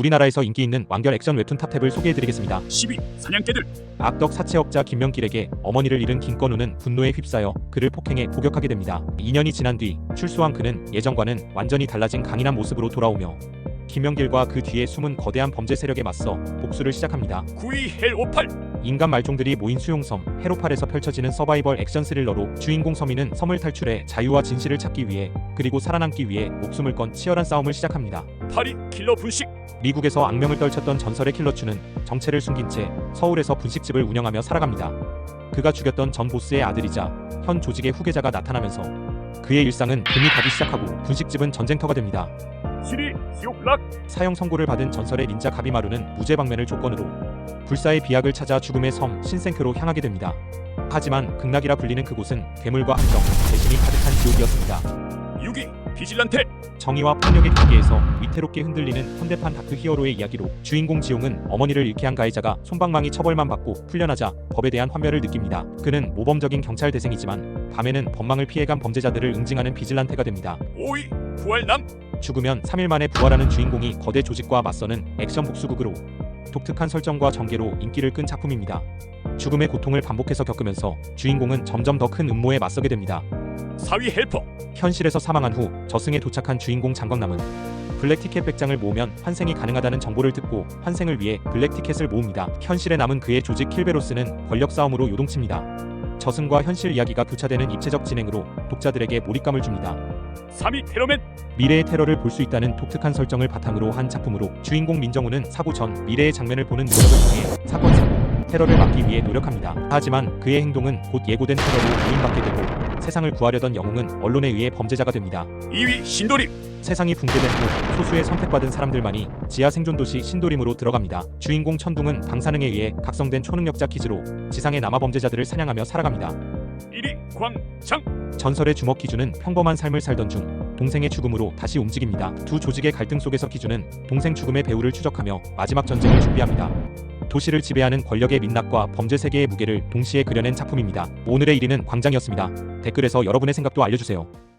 우리나라에서 인기 있는 완결 액션 웹툰 탑탭을 소개해드리겠습니다. 12. 사냥개들 악덕 사채업자 김명길에게 어머니를 잃은 김건우는 분노에 휩싸여 그를 폭행해 복역하게 됩니다. 2년이 지난 뒤 출소한 그는 예전과는 완전히 달라진 강인한 모습으로 돌아오며 김명길과 그 뒤에 숨은 거대한 범죄 세력에 맞서 복수를 시작합니다. 9위 헬58 인간 말종들이 모인 수용섬 헤로팔에서 펼쳐지는 서바이벌 액션 스릴러로 주인공 서민은 섬을 탈출해 자유와 진실을 찾기 위해 그리고 살아남기 위해 목숨을 건 치열한 싸움을 시작합니다. 8위 킬러 분식 미국에서 악명을 떨쳤던 전설의 킬러추는 정체를 숨긴 채 서울에서 분식집을 운영하며 살아갑니다. 그가 죽였던 전 보스의 아들이자 현 조직의 후계자가 나타나면서 그의 일상은 금이 가기 시작하고 분식집은 전쟁터가 됩니다. 7위 지옥락 사형 선고를 받은 전설의 닌자 가비마루는 무죄 방면을 조건으로 불사의 비약을 찾아 죽음의 섬 신생큐로 향하게 됩니다. 하지만 극락이라 불리는 그곳은 괴물과 함정, 배신이 가득한 지옥이었습니다. 6위 비질란테 정의와 폭력의 경계에서 위태롭게 흔들리는 현대판 다크 히어로의 이야기로 주인공 지용은 어머니를 잃게 한 가해자가 손방망이 처벌만 받고 풀려나자 법에 대한 환멸을 느낍니다. 그는 모범적인 경찰 대생이지만 밤에는 법망을 피해간 범죄자들을 응징하는 비질란테가 됩니다. 5위 부활남 죽으면 3일 만에 부활하는 주인공이 거대 조직과 맞서는 액션 복수극으로 독특한 설정과 전개로 인기를 끈 작품입니다. 죽음의 고통을 반복해서 겪으면서 주인공은 점점 더 큰 음모에 맞서게 됩니다. 4위 헬퍼 현실에서 사망한 후 저승에 도착한 주인공 장건남은 블랙티켓 100장을 모으면 환생이 가능하다는 정보를 듣고 환생을 위해 블랙티켓을 모읍니다. 현실에 남은 그의 조직 킬베로스는 권력 싸움으로 요동칩니다. 저승과 현실 이야기가 교차되는 입체적 진행으로 독자들에게 몰입감을 줍니다. 3위 테러맨 미래의 테러를 볼 수 있다는 독특한 설정을 바탕으로 한 작품으로 주인공 민정우는 사고 전 미래의 장면을 보는 능력을 통해 사건 사고 테러를 막기 위해 노력합니다. 하지만 그의 행동은 곧 예고된 테러로 유인받게 되고 세상을 구하려던 영웅은 언론에 의해 범죄자가 됩니다. 2위 신도림 세상이 붕괴된 후 소수의 선택받은 사람들만이 지하 생존 도시 신도림으로 들어갑니다. 주인공 천둥은 방사능에 의해 각성된 초능력자 키즈로 지상의 남아 범죄자들을 사냥하며 살아갑니다. 1위 광장 전설의 주먹 기준은 평범한 삶을 살던 중 동생의 죽음으로 다시 움직입니다. 두 조직의 갈등 속에서 기준은 동생 죽음의 배후를 추적하며 마지막 전쟁을 준비합니다. 도시를 지배하는 권력의 민낯과 범죄 세계의 무게를 동시에 그려낸 작품입니다. 오늘의 1위는 광장이었습니다. 댓글에서 여러분의 생각도 알려주세요.